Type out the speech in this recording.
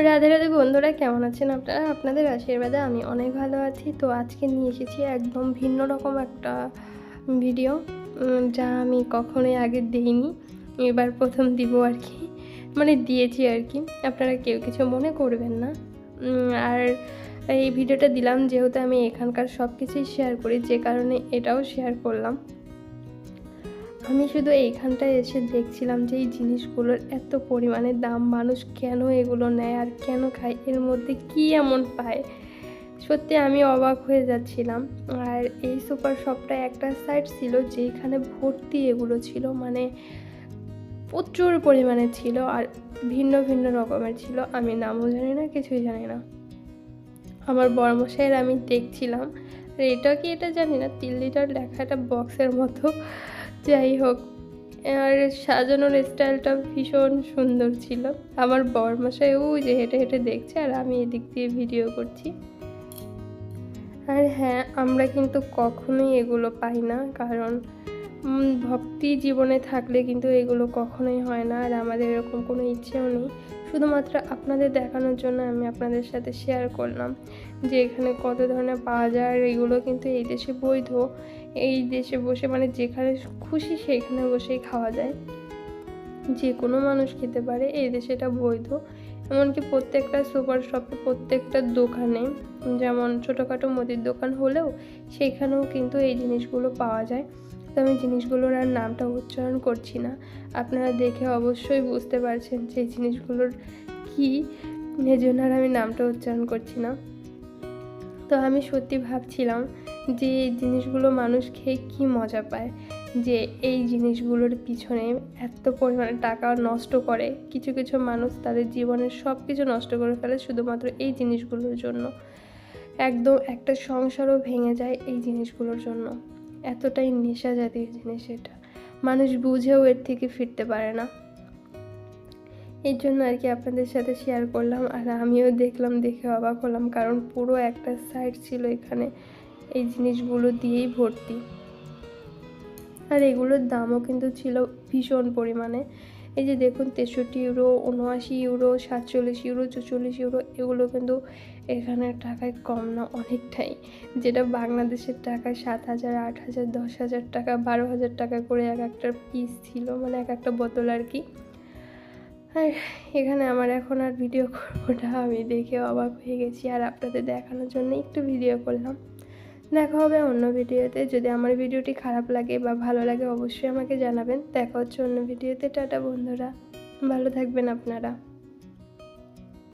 রাধে রাধে বন্ধুরা, কেমন আছেন আপনারা? আপনাদের আশীর্বাদে আমি অনেক ভালো আছি। তো আজকে নিয়ে এসেছি একদম ভিন্ন রকম একটা ভিডিও যা আমি কখনোই আগে দিইনি। এবার প্রথম দিব আর কি। মানে দিয়েছি আর কি। আপনারা কেউ কিছু মনে করবেন না। আর এই ভিডিওটা দিলাম যেহেতু আমি এখানকার সব কিছুই শেয়ার করি, যে কারণে এটাও শেয়ার করলাম। আমি শুধু এইখানটায় এসে দেখছিলাম যে এই জিনিসগুলোর এত পরিমাণে দাম, মানুষ কেন এগুলো নেয় আর কেন খায়, এর মধ্যে কি এমন পায়? সত্যি আমি অবাক হয়ে যাচ্ছিলাম। আর এই সুপার শপটা একটা সাইড ছিল যেখানে ভর্তি এগুলো ছিল মানে প্রচুর পরিমাণে ছিল আর ভিন্ন ভিন্ন রকমের ছিল। আমি নামও জানি না, কিছুই জানি না। আমার বর্মশাইয়ের আমি দেখছিলাম। আর এটা কি এটা জানি না, তিন লিটার লেখা একটা বক্সের মতো। যাই হোক, আর সাজানোর স্টাইলটা ভীষণ সুন্দর ছিল। আমার বরমশাই ও যে হেঁটে হেঁটে দেখছে আর আমি এদিক দিয়ে ভিডিও করছি। আর হ্যাঁ আমরা কিন্তু কখনোই এগুলো পাই না, কারণ ভক্তি জীবনে থাকলে কিন্তু এগুলো কখনোই হয় না, আর আমাদের এরকম কোনো ইচ্ছেও নেই। শুধুমাত্র আপনাদের দেখানোর জন্য আমি আপনাদের সাথে শেয়ার করলাম যে এখানে কত ধরনের পাওয়া যায় আর এগুলো কিন্তু এই দেশে বৈধ। এই দেশে বসে মানে যেখানে খুশি সেইখানে বসেই খাওয়া যায়। যে কোনো মানুষ খেতে পারে, এই দেশে এটা বৈধ। এমনকি প্রত্যেকটা সুপার শপে প্রত্যেকটা দোকানে, যেমন ছোটোখাটো মুদির দোকান হলেও সেখানেও কিন্তু এই জিনিসগুলো পাওয়া যায়। তো আমি জিনিসগুলোর আর নামটা উচ্চারণ করছি না। আপনারা দেখে অবশ্যই বুঝতে পারছেন যে জিনিসগুলোর কী এই জন্য আর আমি নামটা উচ্চারণ করছি না। তো আমি সত্যি ভাবছিলাম যে এই জিনিসগুলো মানুষ খেয়ে কী মজা পায়, যে এই জিনিসগুলোর পিছনে এত পরিমাণে টাকা নষ্ট করে। কিছু কিছু মানুষ তাদের জীবনের সব কিছু নষ্ট করে ফেলে শুধুমাত্র এই জিনিসগুলোর জন্য। একদম একটা সংসারও ভেঙে যায় এই জিনিসগুলোর জন্য। এতটাই নেশা জাতীয় জিনিস এটা। মানুষ বুঝেও এর থেকে ফিরতে পারে না। এই জন্য আর কি আপনাদের সাথে শেয়ার করলাম আর আমিও দেখলাম, দেখে অবাক হলাম কারণ পুরো একটা সাইড ছিল এখানে এই জিনিসগুলো দিয়েই ভর্তি। আর এগুলোর দামও কিন্তু ছিল ভীষণ পরিমাণে। এই যে দেখুন, তেষট্টি ইউরো, উনআশি ইউরো, সাতচল্লিশ ইউরো, চুচল্লিশ ইউরো, এগুলো কিন্তু এখানে টাকায় কম না, অনেকটাই। যেটা বাংলাদেশের টাকায় সাত হাজার, আট হাজার, দশ হাজার টাকা, বারো হাজার টাকা করে এক একটা পিস ছিল মানে এক একটা বোতল আর কি। আর এখানে আমার এখন আর ভিডিও করব না, আমি দেখে অবাক হয়ে গেছি, আর আপনাদের দেখানোর জন্য একটু ভিডিও করলাম। দেখা হবে অন্য ভিডিওতে। যদি আমার ভিডিওটি খারাপ লাগে বা ভালো লাগে, অবশ্যই আমাকে জানাবেন। দেখা হচ্ছে অন্য ভিডিওতে। টাটা বন্ধুরা। ভালো থাকবেন আপনারা।